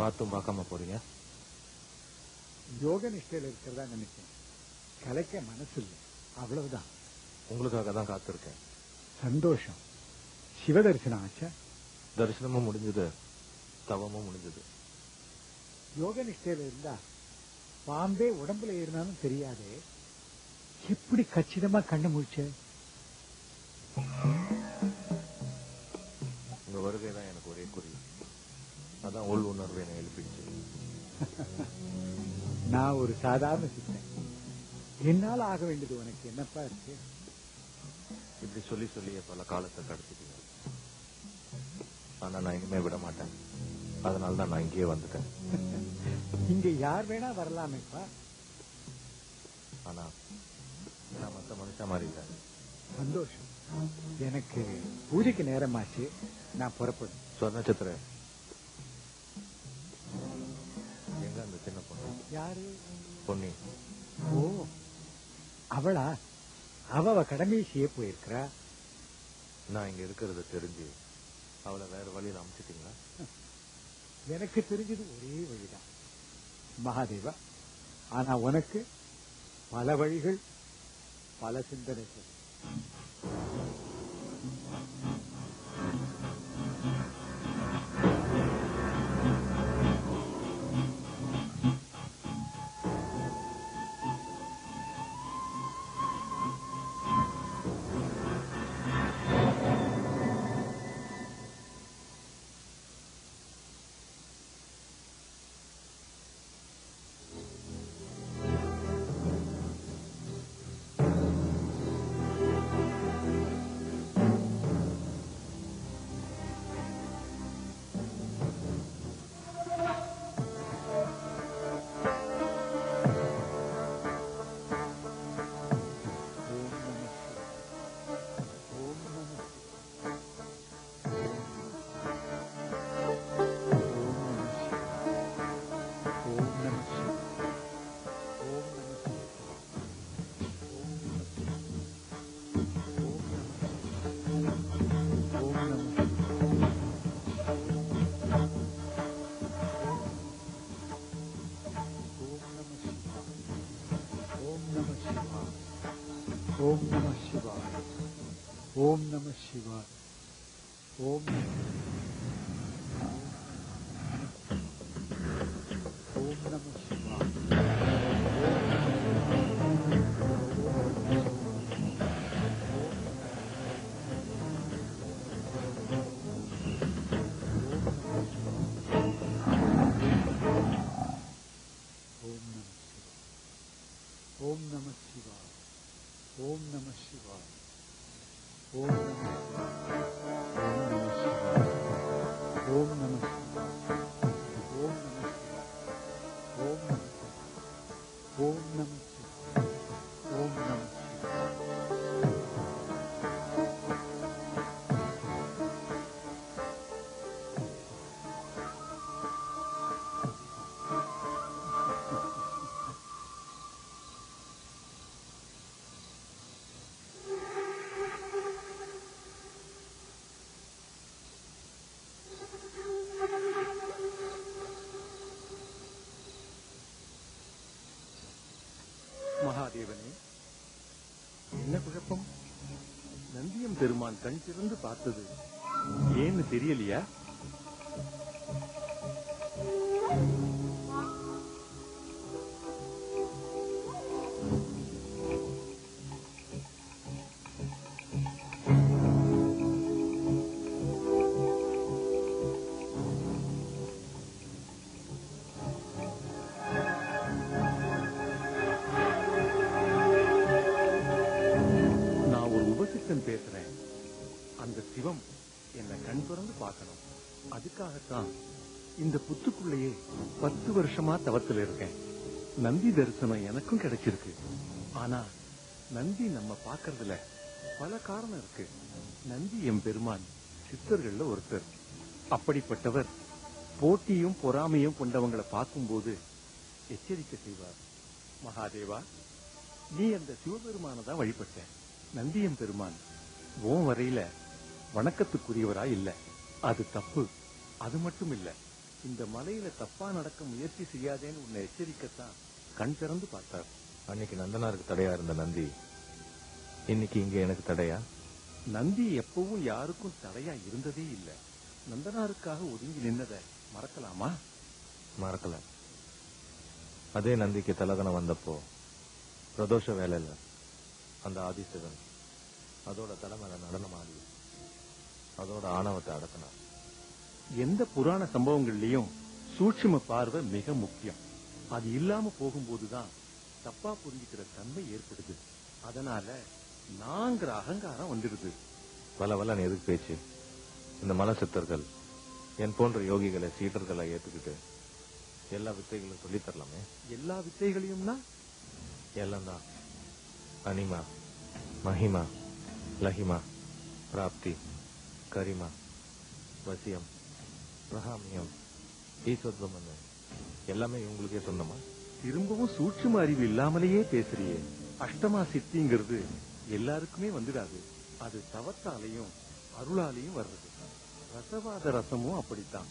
பார்த்தும் பார்க்காம போறீங்க. யோக நிஷ்டையில இருக்கிறதா நினைச்சேன். கலைக்க மனசு இல்லை அவ்வளவுதான். உங்களுக்காக தான் காத்திருக்கேன். சந்தோஷம். சிவ தரிசனம் ஆச்சா? தரிசனமும் முடிஞ்சது. தவமும் முடிஞ்சது. யோக நிஷ்டையில இருந்தா பாம்பே உடம்புல ஏறினாலும் தெரியாதே. எப்படி கச்சிதமா கண்ணு முழிச்ச? உங்க வருகை தான் எனக்கு ஒரே குறி. அதான் உள் உணர்வு என்னை எழுப்பிடுச்சு நான் ஒரு சாதாரண சித்தன். என்னால ஆக வேண்டியது உனக்கு என்னப்பா இருக்கு? இப்படி சொல்லி சொல்லியே பல காலத்தை கடத்திட்டீங்க. ஆனா நான் இனிமே விட மாட்டேன். அதனால தான் நான் இங்கேயே வந்துட்டேன். இங்க யார் வேணா வரலாமேப்பா ஆனா நான் மத்த மனுஷன் மாதிரி இல்லை. சந்தோஷம். எனக்கு பூஜைக்கு நேரமாச்சு. நான் புறப்படும் சொர் யாரு? பொன்னி. ஓ அவளா? அவ செய்ய போயிருக்கிறா? நான் இங்க இருக்கிறத தெரிஞ்சு அவளை வேற வழியில அமுச்சிட்டீங்களா? எனக்கு தெரிஞ்சது ஒரே வழிதான். மகாதேவா ஆனா உனக்கு பல வழிகள் பல சிந்தனைகள். ओम नमः शिवाय। ओम full number. மகாதேவனே. என்ன குழப்பம்? நந்தியம் பெருமான் கண் திறந்து பார்த்தது. ஏன்னு தெரியலையா? பேசுறேன். அந்த சிவம் என்ன கண் திறந்து பார்க்கணும். அதுக்காகத்தான் இந்த புத்துக்குள்ளேயே பத்து வருஷமா தவத்துல இருக்கேன். நந்தி தரிசனம் எனக்கும் கிடைச்சிருக்கு. ஆனா நந்தி நம்ம பாக்குறதுல பல காரணம் இருக்கு. நந்தி எம் பெருமான் சித்தர்கள்ல ஒருத்தர். அப்படிப்பட்டவர் போட்டியும் பொறாமையும் கொண்டவங்களை பார்க்கும்போது எச்சரிக்கை செய்வார். மகாதேவா நீ அந்த சிவபெருமான தான் வழிபட்ட. நந்தியம் பெருமான் உன் வரையில வணக்கத்துக்குரியவரா இல்ல. அது தப்பு. அது மட்டும் இல்ல. இந்த மலையில தப்பா நடக்க முயற்சி செய்யாதேன்னு உன்னை எச்சரிக்கத்தான் கண் திறந்து பார்த்தார். அன்னைக்கு நந்தனாருக்கு தடையா இருந்த நந்தி இன்னைக்கு இங்க எனக்கு தடையா? நந்தி எப்பவும் யாருக்கும் தடையா இருந்ததே இல்ல. நந்தனாருக்காக ஒதுங்கி நின்னத மறக்கலாமா? மறக்கல. அதே நந்திக்கு தலகணம் வந்தப்போ பிரதோஷ வேலையில அந்த ஆதிசிவன் அதோட தலைமையில நடனம் ஆடி அதோட ஆணவத்தை அடக்கினான் எந்த புராண சம்பவங்கள்லயும் சூட்சும பார்வை மிக முக்கியம். அது இல்லாம போகும்போதுதான் தப்பா புரிஞ்சுக்கிற தன்மை ஏற்படுது. அதனால நாங்கிற அகங்காரம் வந்துடுது. வல வலன்னு எதுக்கு பேச்சு? இந்த மன சித்தர்கள் என் போன்ற யோகிகளை சீடர்களை ஏத்துக்கிட்டு எல்லா வித்தைகளும் சொல்லித் தரலாமே? எல்லா வித்தைகளையும்னா? எல்லாம் தான் அனிமா மஹிமா லஹிமா பிராப்தி கரிமா வசியம் பிரகாமியம் ஈஸ்வர்தமன் எல்லாமே இவங்களுக்கே சொந்தமா? திரும்பவும் சூட்சும அறிவு இல்லாமலேயே பேசுறியே. அஷ்டமா சித்திங்கிறது எல்லாருக்குமே வந்துடாது. அது தவத்தாலையும் அருளாலையும் வர்றது. ரசவாத ரசமும் அப்படித்தான்.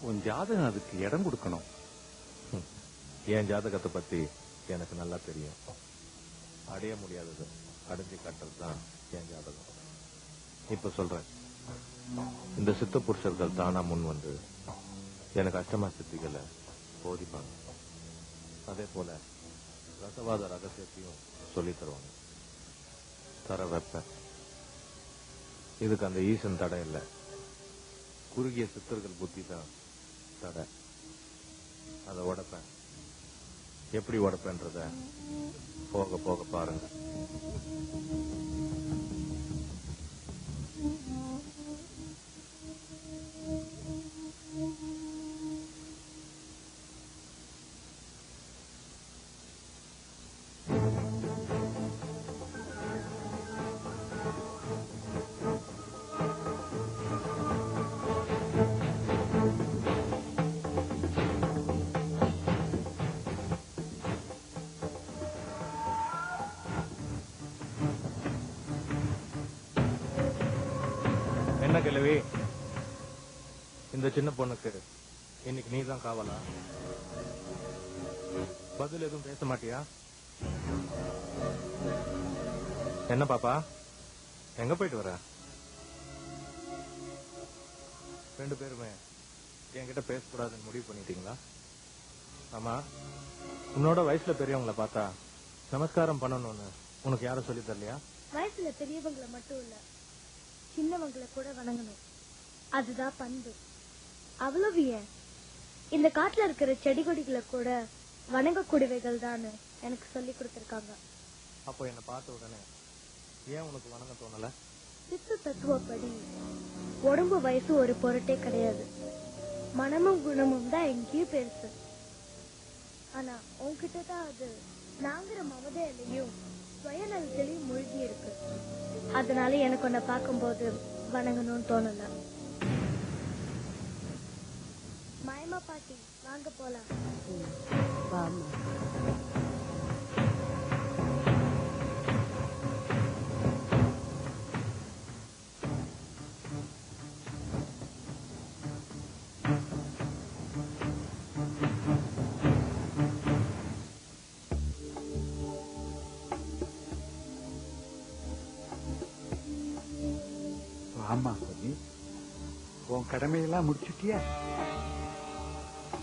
உன் ஜாதகம் அதுக்கு இடம் கொடுக்கணும். என் ஜாதகத்தை பத்தி எனக்கு நல்லா தெரியும். அடைய முடியாதது அடைஞ்சு காட்டுறது தான் என் ஜாதகம் இப்ப சொல்றேன். இந்த சித்த புருஷர்கள் தானா முன் வந்து எனக்கு அஷ்டமா சித்திகளை போதிப்பாங்க. அதே போல ரசவாத ரகசியத்தையும் சொல்லி தருவாங்க. தர வைப்பேன் இதுக்கு அந்த ஈசன் தடை இல்லை. குறுகிய சித்தர்கள் புத்தி தான் தடை. அதை உடப்பேன். எப்படி உடப்பேன்றத போக போக பாருங்க. கிழவி இந்த சின்ன பொண்ணுக்கு இன்னைக்கு நீ தான் காவலா? பதில் எதுவும் பேச மாட்டியா? என்ன பாப்பா? எங்க போயிட்டு வர? ரெண்டு பேருமே என்கிட்ட பேசக்கூடாதுன்னு முடிவு பண்ணிட்டீங்களா? ஆமா உன்னோட வயசுல பெரியவங்கள பார்த்தா நமஸ்காரம் பண்ணணும்னு உனக்கு யாரும் சொல்லி தரலையா? வயசுல பெரியவங்களை மட்டும் இல்ல. சின்னவங்களை கூட வணங்கணும். அதுதான் பண்பு. அவ்வளவு ஏன்? இந்த காட்டுல இருக்கிற செடி கொடிகளை கூட வணங்கக்கூடியவைகள் தான் எனக்கு சொல்லி கொடுத்திருக்காங்க. அப்போ என்ன பார்த்த உடனே ஏன் உனக்கு வணங்க தோணல? சித்து தத்துவப்படி உடம்பு வயசு ஒரு பொருட்டே கிடையாது. மனமும் குணமும் தான் எங்கேயும் பெருசு. ஆனா உன்கிட்ட தான் அது நாங்கிற மமதையிலையும் சுயநலத்திலையும் மூழ்கி இருக்கு. அதனால எனக்கு உன்னை பார்க்கும்போது வணங்கணும்னு தோணல மாயமா பாட்டி வாங்க போலாம். உன் கடமையெல்லாம் முடிச்சிட்டியா?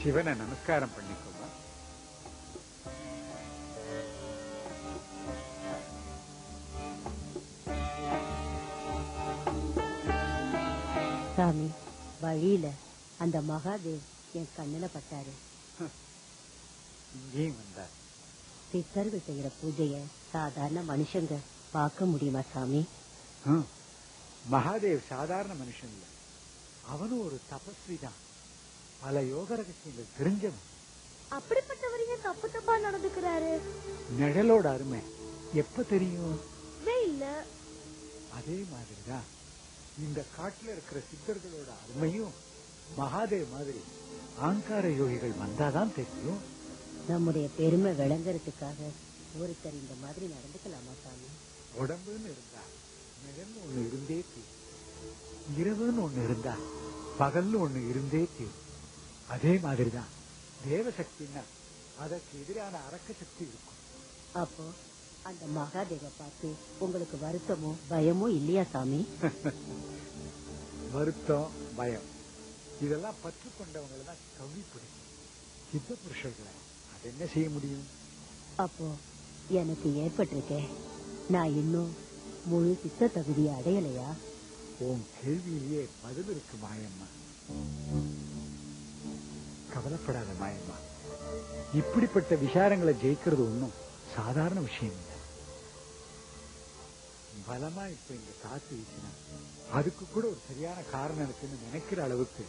சிவனை நமஸ்காரம் பண்ணிக்கோமா? சாமி வழியில அந்த மகாதேவ் என் கண்ணுல பட்டாரு. இங்கேயும் வந்தார். சித்தர்கள் செய்யற பூஜைய சாதாரண மனுஷங்க பார்க்க முடியுமா சாமி. மகாதேவ் சாதாரண மனுஷன் இல்ல. அவனும் ஒரு தபஸ்வி தான் பல யோக ரகசியங்கள் தெரிஞ்சவன் அப்படிப்பட்டவரையும் தப்பு தப்பா நடந்துக்கிறாரு? நிழலோட அருமை. எப்ப தெரியும்? இல்ல. அதே மாதிரிதான். இந்த காட்டுல இருக்கிற சித்தர்களோட அருமையும் மகாதேவ் மாதிரி ஆங்கார யோகிகள் வந்தாதான் தெரியும். நம்முடைய பெருமை விளங்குறதுக்காக ஒருத்தர் இந்த மாதிரி நடந்துக்கலாமா சாமி? உடம்புன்னு இருந்தா நிழல்னு ஒண்ணு இருந்தே தீரும். இரவுன்னு ஒண்ணு இருந்தா பகல்னு ஒண்ணு இருந்தே தீரும். அதே மாதிரிதான் தேவசக்தின்னா அதற்கு எதிரான அரக்க சக்தி இருக்கும். அப்போ அந்த மகாதேவ பார்த்து உங்களுக்கு வருத்தமோ பயமோ இல்லையா சாமி? வருத்தம் பயம். இதெல்லாம் பற்று கொண்டவங்களை தான் கவி பிடிக்கும். சித்த புருஷர்களை அது என்ன செய்ய முடியும்? அப்போ எனக்கு ஏற்பட்டிருக்கே. நான் இன்னும் முழு சித்த தகுதியை அடையலையா? உன் கேள்வியிலேயே பதில் இருக்கு மாயம்மா. கவலைப்படாத மாயம்மா. இப்படிப்பட்ட விசாரங்களை ஜெயிக்கிறது ஒன்றும் சாதாரண விஷயம் இல்லை. பலமா இப்ப இந்த காத்து வீசினா அதுக்கு கூட ஒரு சரியான காரணம் இருக்குன்னு நினைக்கிற அளவுக்கு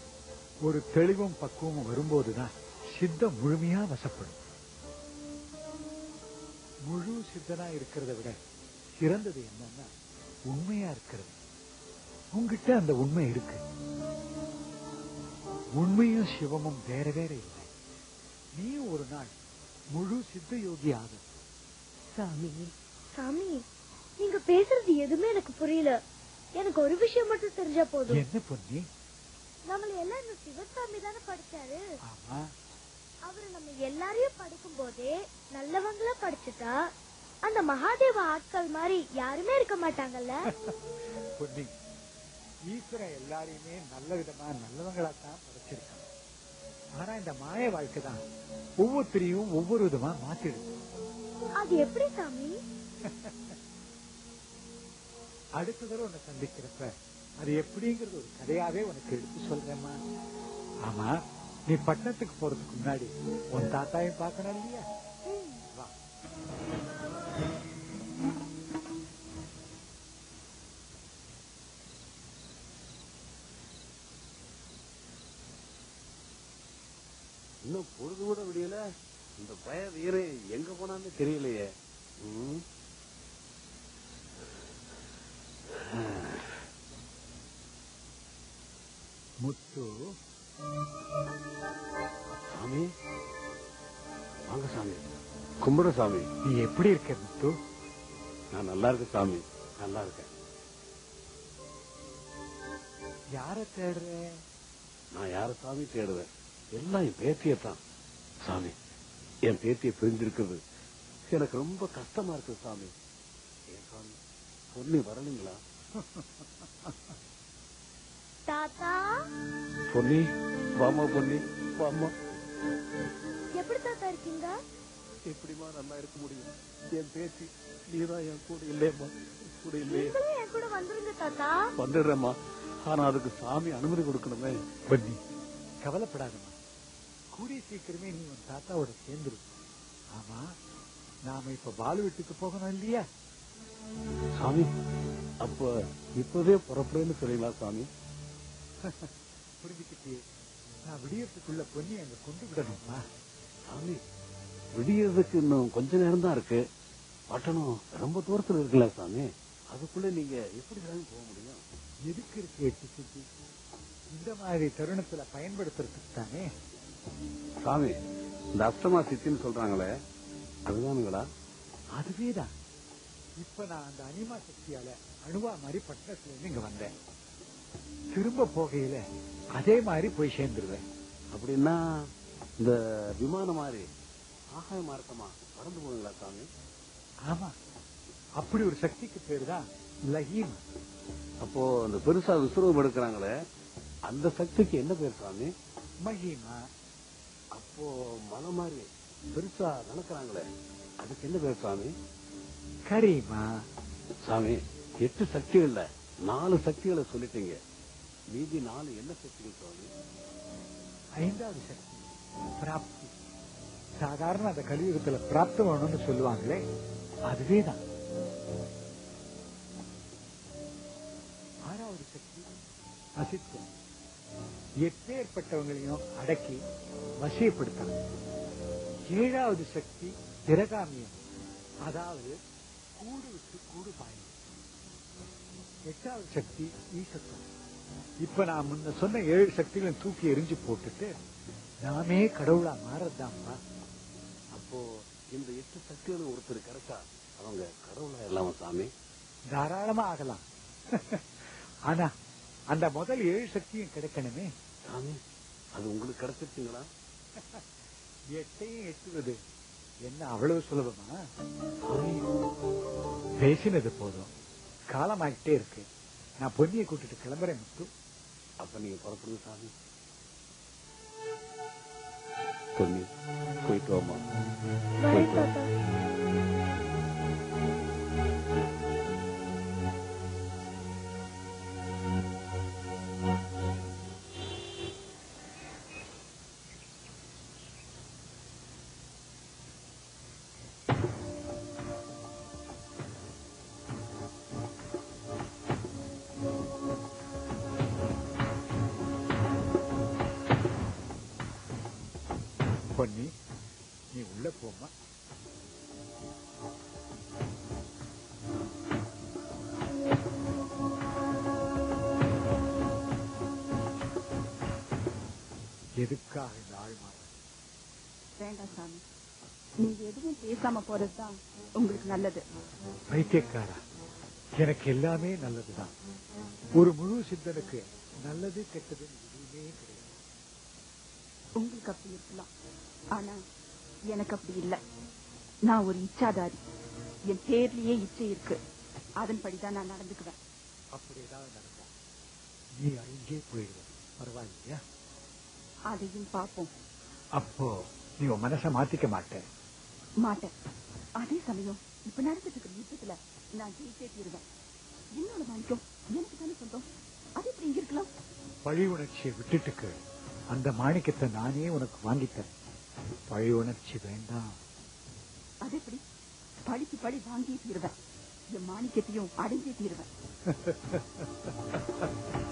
ஒரு தெளிவும் பக்குவமும் வரும்போதுதான் சித்தம் முழுமையா வசப்படும். முழு சித்தனா இருக்கிறத விட சிறந்தது என்னன்னா உண்மையா இருக்கிறது. உங்ககிட்ட அந்த உண்மை இருக்கு. உண்மையும் சிவமும் வேற வேற இல்லை. நீ ஒரு நாள் முழு சித்த யோகி ஆகும் சாமி சாமி நீங்க பேசுறது எதுவுமே எனக்கு புரியல. எனக்கு ஒரு விஷயம் மட்டும் தெரிஞ்சா போதும். என்ன பொன்னி? நம்மள எல்லாம் இந்த சிவசாமி தானே படிச்சாரு. ஆமா. அவரு நம்ம எல்லாரையும் படிக்கும் போதே நல்லவங்களா படிச்சுட்டா அந்த மகாதேவ ஆட்கள் மாதிரி யாருமே இருக்க மாட்டாங்கல்ல? பொன்னி ஈஸ்வரன் எல்லாரையுமே நல்ல விதமா நல்லவங்களா தான் படைச்சிருக்கான் ஆனா இந்த மாய வாழ்க்கை தான் ஒவ்வொருத்தரையும் ஒவ்வொரு விதமா மாத்திடுது. அது எப்படி சாமி? அடுத்த தடவை உன்னை சந்திக்கிறப்ப அது எப்படிங்கிறது ஒரு கதையாவே உனக்கு எடுத்து சொல்றேம்மா. ஆமா நீ பட்டணத்துக்கு போறதுக்கு முன்னாடி உன் தாத்தாவையும் பார்க்கணும் இல்லையா? இன்னும் பொழுது கூட விடியல. இந்த பய வீரன் எங்க போனான்னு தெரியலையே. முத்து. சாமி. வாங்க சாமி. கும்பிட சாமி. நீ எப்படி இருக்க முத்து? நான் நல்லா இருக்கேன் சாமி. நல்லா இருக்கேன். யார தேடுற? நான் யார சாமி தேடுவேன்? எல்லாம் என் பேத்தியத்தான். சாமி என் பேத்திய பிரிஞ்சிருக்கிறது எனக்கு ரொம்ப கஷ்டமா இருக்கு சாமி. ஏன் சாமி பொண்ணு வரலைங்களா தாத்தா? பொன்னி வாமா பொன்னி வாமா எப்படி தாத்தா இருக்கீங்க? எப்படிமா நல்லா இருக்க முடியும். என் பேத்தி நீதான் என் கூட இல்லையம்மா. கூட இல்லையே. என் கூட வந்துருங்க தாத்தா. வந்துடுறேம்மா. ஆனா அதுக்கு சாமி அனுமதி கொடுக்கணுமே. பன்னி கவலைப்படாதம்மா. கூடிய சீக்கிரமே நீ உன் தாத்தாவோட சேர்ந்துரு. ஆமா நாம இப்ப பாலு வீட்டுக்கு போகணும் இல்லையா? சாமி அப்ப இப்பவே புறப்படுன்னு சொல்றீங்களா சாமி? புரிஞ்சுக்கிட்டே நான் விடியறதுக்குள்ள பொன்னி அங்க கொண்டு விடணுமா? சாமி விடியறதுக்கு இன்னும் கொஞ்ச நேரம் தான் இருக்கு. பட்டணம் ரொம்ப தூரத்துல இருக்குல்ல சாமி? அதுக்குள்ள நீங்க எப்படி சாமி போக முடியும். எதுக்கு இருக்கு இந்த மாதிரி தருணத்துல பயன்படுத்துறதுக்கு தானே சாமி இந்த அஷ்டமா சித்தின்னு சொல்றாங்களே அதுதானுங்களா? அதுவேதான் இப்ப நான் அந்த அனிமா சக்தியால அணுவா மாதிரி பட்டணத்துல இருந்து இங்க வந்தேன். திரும்ப போகையில அதே மாதிரி போய் சேர்ந்துருவேன். அப்படின்னா இந்த விமானம் மாதிரி ஆகாய மார்க்கமா பறந்து போவீங்களா சாமி? ஆமா. அப்படி ஒரு சக்திக்கு பேரு தான் லஹீம். அப்போ இந்த பெருசா விஸ்வரூபம் எடுக்கிறாங்களே அந்த சக்திக்கு என்ன பேர் சாமி? மஹிமா அப்போ மலை மாதிரி பெருசா நடக்கிறாங்களே அதுக்கு என்ன பேர் சாமி? கரீமா. சாமி எட்டு சக்திகள்ல நாலு சக்திகளை சொல்லிட்டீங்க. மீதி நாலு என்ன சக்திகள் சாமி? ஐந்தாவது சக்தி பிராப்தி. சாதாரண அந்த கலியுகத்துல பிராப்தம் வேணும்னு சொல்லுவாங்களே அதுவேதான் ஆறாவது சக்தி அசித்தம். எப்பேற்பட்டவங்களையும் அடக்கி வசியப்படுத்தணும் ஏழாவது சக்தி திரகாமியம். அதாவது கூடு விட்டு கூடு பாயும். எட்டாவது சக்தி ஈசத்துவம். இப்ப நான் முன்ன சொன்ன ஏழு சக்திகளையும் தூக்கி எரிஞ்சு போட்டுட்டு நாமே கடவுளா மாறதாம்பா அப்போ இந்த எட்டு சக்திகளும் ஒருத்தர் கிடைச்சா அவங்க கடவுளா இல்லாம சாமி? தாராளமா ஆகலாம். ஆனா அந்த முதல் ஏழு சக்தியும் கிடைக்கணுமே. சாமி அது உங்களுக்கு கிடைச்சிருச்சுங்களா? எட்டையும் எட்டுவது. என்ன அவ்வளவு சுலபமா? பேசினது போதும். காலமாகிட்டே இருக்கு. நான் பொன்னியை கூட்டிட்டு கிளம்புறேன் முத்து. அப்ப நீங்க புறப்படுங்க சாமி. பொன்னி போயிட்டு வாமா பொன்னி நீ உள்ள போமா எதுக்காக இந்த ஆழ்மாறு வேண்டாம் சாமி. நீங்க எதுவும் பேசாம போறதுதான் உங்களுக்கு நல்லது. பைத்தியக்காரா? எனக்கு எல்லாமே நல்லதுதான். ஒரு முழு சித்தனுக்கு நல்லது கெட்டதுன்னு எதுவுமே கிடையாது. உங்களுக்கு அப்படி இருக்கலாம். ஆனா எனக்கு அப்படி இல்ல. நான் ஒரு இச்சாதாரி. என் பேர்லயே இச்சை இருக்கு. அதன்படிதான் நான் நடந்துக்குவேன். அப்படி ஏதாவது நடக்கும். நீ அழிஞ்சே போயிடுவ பரவாயில்லையா? அதையும் பார்ப்போம். அப்போ நீ உன் மனசை மாத்திக்க மாட்ட மாட்டேன். அதே சமயம் இப்ப நடந்துட்டு இருக்கிற யுத்தத்துல நான் ஜெயிச்சே தீருவேன். என்னோட மாணிக்கம் எனக்கு தானே சொந்தம். அது எப்படி இங்க இருக்கலாம்? பழி உணர்ச்சியை விட்டுட்டுக்கு அந்த மாணிக்கத்தை நானே உனக்கு வாங்கித்தேன் பழி உணர்ச்சி வேண்டாம் அது எப்படி பழிக்கு பழி வாங்கியே தீருவேன். என் மாணிக்கத்தையும் அடைஞ்சே தீருவேன்.